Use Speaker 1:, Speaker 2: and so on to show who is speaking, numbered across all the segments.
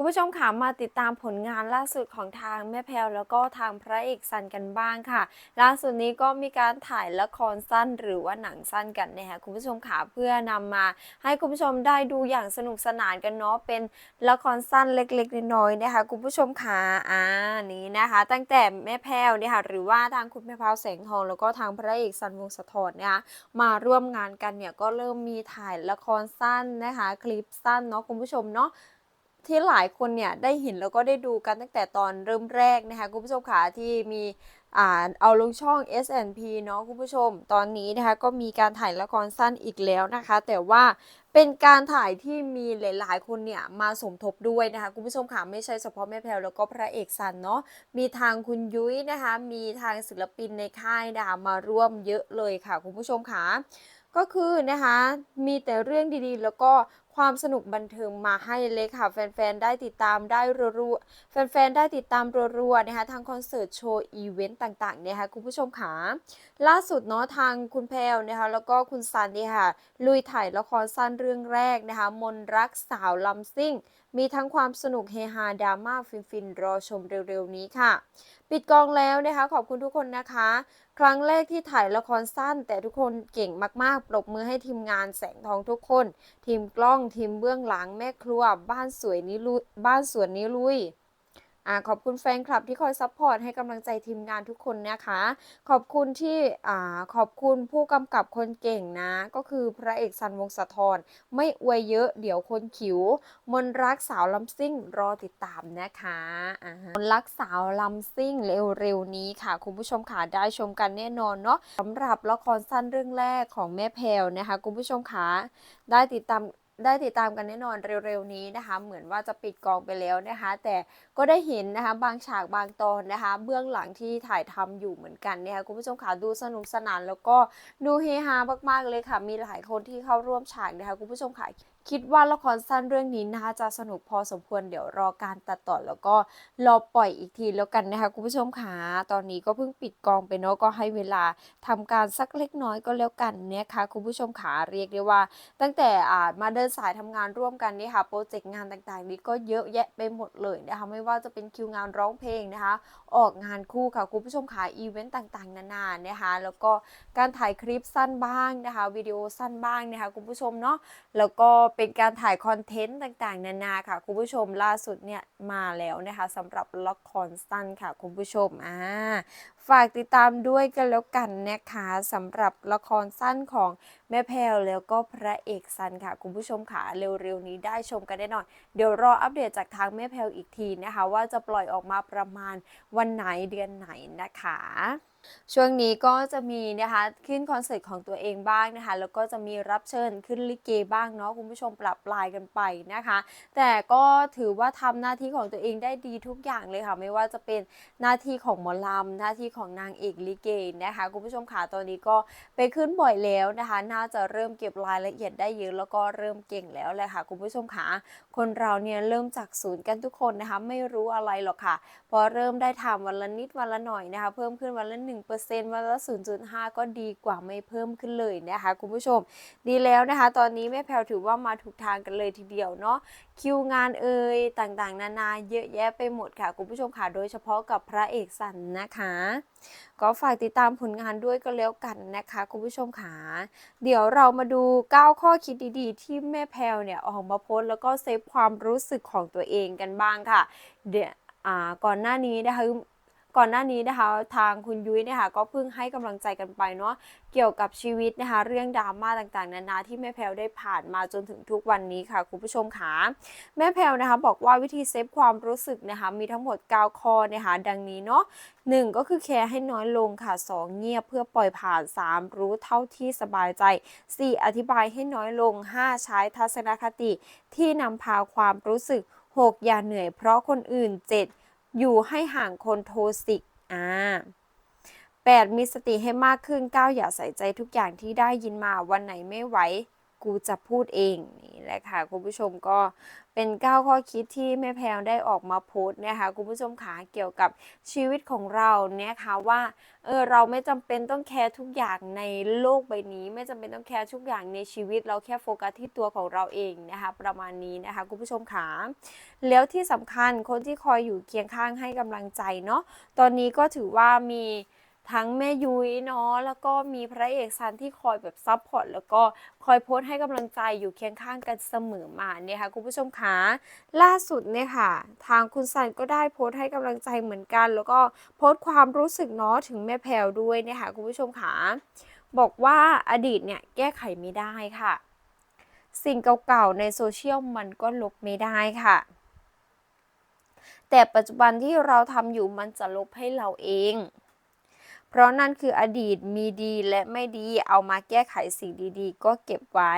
Speaker 1: คุณผู้ชมค่ะมาติดตามผลงานล่าสุดของทางแม่แพลวแล้วก็ทางพระเอกซันกันบ้างค่ะ ล่าสุดนี้ก็มีการถ่ายละครสั้นหรือว่าหนังสั้นกันนะคะคุณผู้ชมค่ะเพื่อนำมา ให้คุณผู้ชมได้ดูอย่างสนุกสนานกันเนาะเป็นละครสั้นเล็กๆน้อยๆนะคะคุณผู้ชมค่ะอ่านี้นะคะ ตั้งแต่แม่แพลวเนี่ยค่ะหรือว่าทางคุณแม่พราวแสงทอง แล้วก็ทางพระเอกซันวงศ์สะทอนนะคะมาร่วมงานกันเนี่ยก็เริ่มมีถ่ายละครสั้นนะคะคลิปสั้นเนาะคุณผู้ชมเนาะ ที่หลายคนเนี่ยได้เห็นแล้วก็ได้ดูกันตั้งแต่ตอนเริ่มแรกนะคะคุณผู้ชมค่ะที่มีอ่าเอาลงช่อง S&P เนาะคุณผู้ชม ตอนนี้นะคะก็มีการถ่ายละครสั้นอีกแล้วนะคะ แต่ว่าเป็นการถ่ายที่มีหลาย ๆ คนเนี่ยมาสมทบด้วยนะคะคุณผู้ชมค่ะไม่ใช่เฉพาะแม่แพลวแล้วก็พระเอกซันเนาะมีทางคุณยุ้ยนะคะ มีทางศิลปินในค่ายนะคะมาร่วมเยอะเลยค่ะคุณผู้ชมค่ะ ก็คือนะคะมีแต่เรื่องดีๆ แล้วก็ความสนุกบันเทิงมาให้เลยค่ะ แฟนๆ ได้ติดตามได้รัวๆแฟนๆ ได้ติดตามรัวๆ นะคะทางคอนเสิร์ตโชว์อีเวนต์ต่างๆเนี่ยค่ะคุณผู้ชมค่ะล่าสุดเนาะทางคุณแพลวนะคะแล้วก็คุณซันเนี่ยค่ะ ลุยถ่ายละครสั้นเรื่องแรกนะคะ มนรักสาวลำซิ่ง มีทั้งความสนุกเฮฮาดราม่าฟินๆ รอชมเร็วๆ นี้ค่ะ ปิดกองแล้วนะคะขอบคุณทุกคนนะคะ ครั้งแรกที่ถ่ายละครสั้น แต่ทุกคนเก่งมากๆ ปรบมือให้ทีมงานแสงทองทุกคน ทีมกล้องทีมเบื้องหลังแม่ครัว บ้านสวยนี้ลุยบ้านสวนนี้ลุย อ่าขอบคุณแฟนคลับที่คอยซัพพอร์ตให้กำลังใจทีมงานทุกคนนะคะ ขอบคุณที่อ่าขอบคุณผู้กำกับคนเก่งนะ ก็คือพระเอกซันวงศ์สะทอนไม่อวยเยอะเดี๋ยวคนขิว มนรักสาวลำซิ่งรอติดตามนะคะอ่ามนรักสาวลำซิ่งเร็วๆนี้ค่ะ คุณผู้ชมค่ะได้ชมกันแน่นอนเนาะสำหรับละครสั้นเรื่องแรกของแม่แพลวนะคะ คุณผู้ชมค่ะได้ติดตาม ได้ติดตามกันแน่นอนเร็วๆนี้นะคะ เหมือนว่าจะปิดกองไปแล้วนะคะ แต่ก็ได้เห็นนะคะบางฉากบางตอนนะคะ เบื้องหลังที่ถ่ายทำอยู่เหมือนกันนะคะคุณผู้ชมค่ะดูสนุกสนาน แล้วก็ดูเฮฮามากๆเลยค่ะ มีหลายคนที่เข้าร่วมฉากนะคะคุณผู้ชมค่ะ คิดว่าละครสั้นเรื่องนี้นะคะจะสนุกพอสมควรเดี๋ยวรอการตัดต่อแล้วก็รอปล่อยอีกทีแล้วกันนะคะคุณผู้ชมค่ะตอนนี้ก็เพิ่งปิดกองไปเนาะก็ให้เวลาทำการสักเล็กน้อยก็แล้วกันนะคะคุณผู้ชมค่ะเรียกได้ว่า ตั้งแต่อ่ามาเดินสายทำงานร่วมกันนี่ค่ะโปรเจกต์งานต่างๆ นี้ก็เยอะแยะไปหมดเลยนะคะไม่ว่าจะเป็นคิวงานร้องเพลงนะคะ ออกงานคู่ค่ะคุณผู้ชมค่ะอีเวนต์ต่างๆ นานานะคะแล้วก็การถ่ายคลิปสั้นบ้างนะคะวิดีโอสั้นบ้างนะคะคุณผู้ชมเนาะแล้วก็เป็นการถ่ายคอนเทนต์ต่างๆ นานาค่ะ คุณผู้ชมล่าสุดเนี่ยมาแล้วนะคะสำหรับละครสั้นค่ะ คุณผู้ชมอ่าฝากติดตามด้วยกันแล้วกันนะคะสำหรับละครสั้นของแม่แพลแล้วก็พระเอกซันค่ะ คุณผู้ชมค่ะเร็วๆนี้ได้ชมกันแน่นอน เดี๋ยวรออัปเดตจากทางแม่แพลอีกทีนะคะ ว่าจะปล่อยออกมาประมาณวันไหนเดือนไหนนะคะช่วงนี้ก็จะมีนะคะขึ้นคอนเสิร์ตของตัวเองบ้างนะคะ แล้วก็จะมีรับเชิญขึ้นลิเกบ้างเนาะคุณผู้ชมปรับปลายกันไปนะคะ แต่ก็ถือว่าทำหน้าที่ของตัวเองได้ดีทุกอย่างเลยค่ะ ไม่ว่าจะเป็นหน้าที่ของหมอลำหน้าที่ของนางเอกลิเกนะคะ คุณผู้ชมค่ะตอนนี้ก็ไปขึ้นบ่อยแล้วนะคะ น่าจะเริ่มเก็บรายละเอียดได้เยอะแล้วก็เริ่มเก่งแล้วแหละค่ะ คุณผู้ชมค่ะคนเราเนี่ยเริ่มจากศูนย์กันทุกคนนะคะ ไม่รู้อะไรหรอกค่ะ พอเริ่มได้ทำวันละนิดวันละหน่อยนะคะ เพิ่มขึ้นวันละหนึ่ง1%วันละ 0.5 ก็ดีกว่าไม่เพิ่มขึ้นเลยนะคะคุณผู้ชม ดีแล้วนะคะ ตอนนี้แม่แพลวถือว่ามาถูกทางกันเลยทีเดียวเนาะคิวงานเอ่ยต่างๆ นานาเยอะแยะไปหมดค่ะคุณผู้ชมค่ะโดยเฉพาะกับพระเอกสันนะคะก็ฝากติดตามผลงานด้วยก็แล้วกันนะคะคุณผู้ชมค่ะเดี๋ยวเรามาดู 9 ข้อคิดดีๆ ที่แม่แพลวเนี่ยออกมาโพสแล้วก็เซฟความรู้สึกของตัวเองกันบ้างค่ะเดี๋ยวก่อนหน้านี้นะคะ ก่อนหน้านี้นะคะ ทางคุณยุ้ยเนี่ยค่ะก็เพิ่งให้กำลังใจกันไปเนาะเกี่ยวกับชีวิตนะคะ เรื่องดราม่าต่างๆ นานาที่แม่แพลวได้ผ่านมาจนถึงทุกวันนี้ค่ะคุณผู้ชมค่ะแม่แพลวนะคะ บอกว่าวิธีเซฟความรู้สึกนะคะ มีทั้งหมด9ข้อนะคะดังนี้เนาะ1ก็คือแคร์ให้น้อยลงค่ะ 2 เงียบเพื่อปล่อยผ่าน 3 รู้เท่าที่สบายใจ 4 อธิบายให้น้อยลง 5 ใช้ทัศนคติที่นำพาความรู้สึก 6 อย่าเหนื่อยเพราะคนอื่น 7 อยู่ให้ห่างคนโทสิกอ่า8มีสติให้มากขึ้น9อย่าใส่ใจทุกอย่างที่ได้ยินมาวันไหนไม่ไหว กูจะพูดเองนี่แหละค่ะคุณผู้ชมก็เป็น 9 ข้อคิดที่แม่แพลวได้ออกมาโพสต์นะคะคุณผู้ชมขาเกี่ยวกับชีวิตของเราเนี่ยค่ะว่าเออเราไม่จำเป็นต้องแคร์ทุกอย่างในโลกใบนี้ ไม่จำเป็นต้องแคร์ทุกอย่างในชีวิต เราแค่โฟกัสที่ตัวของเราเองนะคะประมาณนี้นะคะคุณผู้ชมขาแล้วที่สำคัญคนที่คอยอยู่เคียงข้างให้กำลังใจเนาะตอนนี้ก็ถือว่ามี ทั้งแม่ยุ้ยเนาะแล้วก็มีพระเอกซันที่คอยแบบซับพอร์ตแล้วก็คอยโพสต์ให้กำลังใจอยู่เคียงข้างกันเสมอมาเนี่ยค่ะคุณผู้ชมคะล่าสุดเนี่ยค่ะ ทางคุณซันก็ได้โพสต์ให้กำลังใจเหมือนกัน แล้วก็โพสต์ความรู้สึกเนาะถึงแม่แพลวด้วยเนี่ยค่ะคุณผู้ชมคะบอกว่าอดีตเนี่ยแก้ไขไม่ได้ค่ะ สิ่งเก่าๆในโซเชียลมันก็ลบไม่ได้ค่ะ แต่ปัจจุบันที่เราทำอยู่มันจะลบให้เราเอง เพราะนั่นคืออดีตมีดีและไม่ดี เอามาแก้ไขสิ่งดีๆ ก็เก็บไว้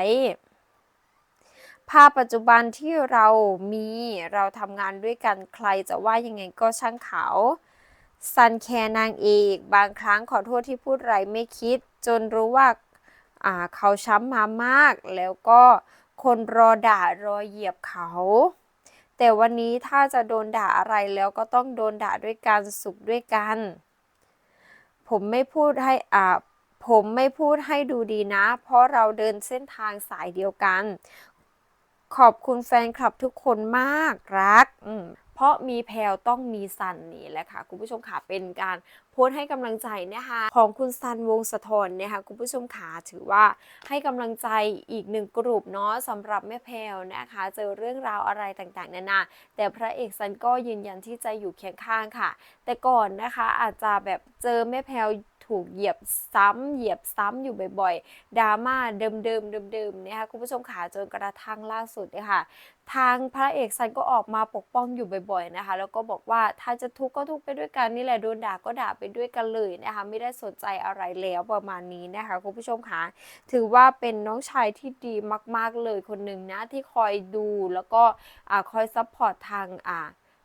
Speaker 1: ภาพปัจจุบันที่เรามีเราทำงานด้วยกันใครจะว่ายังไงก็ช่างเขาซันแคร์นางเอกบางครั้งขอโทษที่พูดไรไม่คิด จนรู้ว่าเขาช้ำมามาก แล้วก็คนรอด่ารอเหยียบเขา แต่วันนี้ถ้าจะโดนด่าอะไรแล้วก็ต้องโดนด่าด้วยการสุขด้วยกัน ผมไม่พูดให้อ่าผมไม่พูดให้ดูดีนะ เพราะเราเดินเส้นทางสายเดียวกัน ขอบคุณแฟนคลับทุกคนมากรักอืมเพราะมีแพลวต้องมีสันนี่แหละค่ะ คุณผู้ชมค่ะเป็นการโพสต์ให้กำลังใจนะคะของคุณซันวงสะทนเนี่ยค่ะคุณผู้ชมขาถือว่าให้กำลังใจอีกหนึ่งกลุ่มเนาะสำหรับแม่แพลวนะคะ เจอเรื่องราวอะไรต่างๆนานาแต่พระเอกซันก็ยืนยันที่จะอยู่เคียงข้างค่ะ แต่ก่อนนะคะอาจจะแบบเจอแม่แพลวถูกเหยียบซ้ำเหยียบซ้ำอยู่บ่อยๆดราม่าเดิมๆเดิมๆนะคะคุณผู้ชมขาจนกระทั่งล่าสุดเนี่ยค่ะทางพระเอกซันก็ออกมาปกป้องอยู่บ่อยๆนะคะ แล้วก็บอกว่าถ้าจะทุกข์ก็ทุกข์ไปด้วยกันนี่แหละโดนด่าก็ด่าไปไปด้วยกันเลยนะคะ ไม่ได้สนใจอะไรแล้วประมาณนี้นะคะคุณผู้ชมคะถือว่าเป็นน้องชายที่ดีมาก ๆเลยคนหนึ่งนะที่คอยดูแล้วก็คอยซัพพอร์ตทางอ่า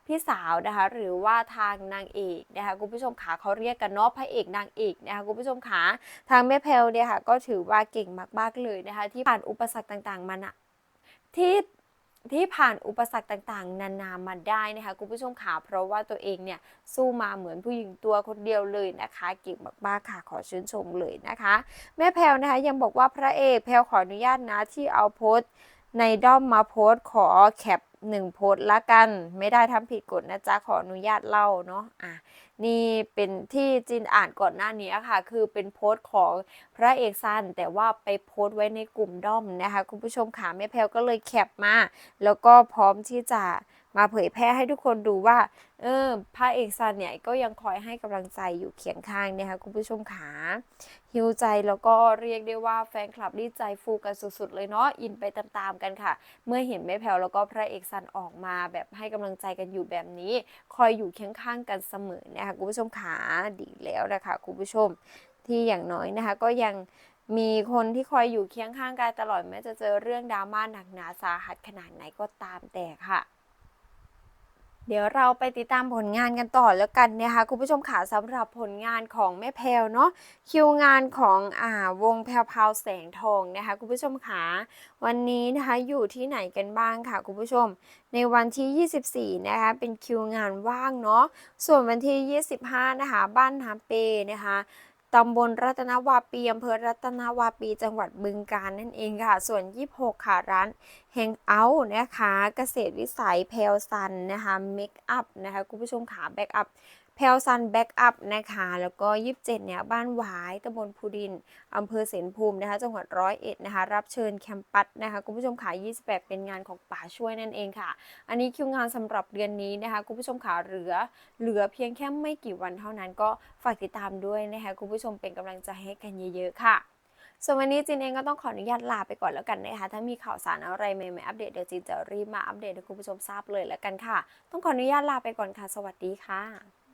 Speaker 1: พี่สาวนะคะหรือว่าทางนางเอกนะคะคุณผู้ชมขาเขาเรียกกันเนาะพระเอกนางเอกนะคะคุณผู้ชมขาทางแม่เพลเนี่ยค่ะก็ถือว่าเก่งมากๆเลยนะคะที่ผ่านอุปสรรคต่างๆมานะที่ ที่ผ่านอุปสรรคต่างๆ นานามาได้นะคะคุณผู้ชมขาเพราะว่าตัวเองเนี่ยสู้มาเหมือนผู้หญิงตัวคนเดียวเลยนะคะเก่งมากๆค่ะขอชื่นชมเลยนะคะ แม่แพลวนะคะยังบอกว่าพระเอกแพลวขออนุญาตนะที่เอาโพสต์ในด้อมมาโพสต์ขอแคป หนึ่งโพสต์ละกัน ไม่ได้ทำผิดกฎนะจ๊ะ ขออนุญาตเล่าเนาะอะนี่เป็นที่จินอ่านก่อนหน้านี้ค่ะ คือเป็นโพสต์ของพระเอกซันแต่ว่าไปโพสต์ไว้ในกลุ่มด้อมนะคะ คุณผู้ชมขาแม่แพลวก็เลยแคปมา แล้วก็พร้อมที่จะ มาเผยแพร่ให้ทุกคนดูว่า เออพระเอกซันเนี่ยก็ยังคอยให้กำลังใจอยู่เคียงข้างนะคะคุณผู้ชมขาฮิวใจแล้วก็เรียกได้ว่าแฟนคลับดีใจฟูกันสุดๆเลยเนาะอินไปตามๆกันค่ะ เมื่อเห็นแม่แพลวแล้วก็พระเอกซันออกมาแบบให้กำลังใจกันอยู่แบบนี้ คอยอยู่เคียงข้างกันเสมอนะคะคุณผู้ชมขาดีแล้วนะคะคุณผู้ชมที่อย่างน้อยนะคะก็ยังมีคนที่คอยอยู่เคียงข้างกายตลอดแม้จะเจอเรื่องดราม่าหนักหนาสาหัสขนาดไหนก็ตามแต่ค่ะ เดี๋ยวเราไปติดตามผลงานกันต่อแล้วกันนะคะคุณผู้ชมขาสำหรับผลงานของแม่แพลวเนาะคิวงานของอ่าวงแพลวพาวแสงทองนะคะคุณผู้ชมขาวันนี้นะคะอยู่ที่ไหนกันบ้างค่ะคุณผู้ชม ในวันที่ 24 นะคะเป็นคิวงานว่างเนาะส่วนวันที่ 25 นะคะบ้านน้ำเปนะคะ ตำบลรัตนวาปีอำเภอรัตนวาปีจังหวัดบึงกาฬนั่นเองค่ะ ส่วน 26 ค่ะร้านแฮงเอาท์นะคะ เกษตรวิสัยเพลซันนะคะเมคอัพนะคะ คุณผู้ชมขาแบ็กอัพ เพลซันแบ็กอัพนะคะ แล้วก็ 27 เนี่ย บ้านหวายตำบลภูดินอำเภอเสนภูมินะคะ จังหวัดร้อยเอ็ดนะคะ รับเชิญแคมปัสนะคะ คุณผู้ชมขา28 เป็นงานของป่าช่วยนั่นเองค่ะ อันนี้คิวงานสำหรับเดือนนี้นะคะ คุณผู้ชมขาเหลือ เหลือเพียงแค่ไม่กี่วันเท่านั้นก็ฝากติดตามด้วยนะคะ คุณผู้ชมเป็นกำลังใจให้กันเยอะๆค่ะส่วนวันนี้จินเองก็ต้องขออนุญาตลาไปก่อนแล้วกันนะคะ ถ้ามีข่าวสารอะไรใหม่ๆอัปเดตเดี๋ยวจินจะรีบมาอัปเดตให้คุณผู้ชมทราบเลยแล้วกันค่ะ ต้องขออนุญาตลาไปก่อนค่ะ สวัสดีค่ะ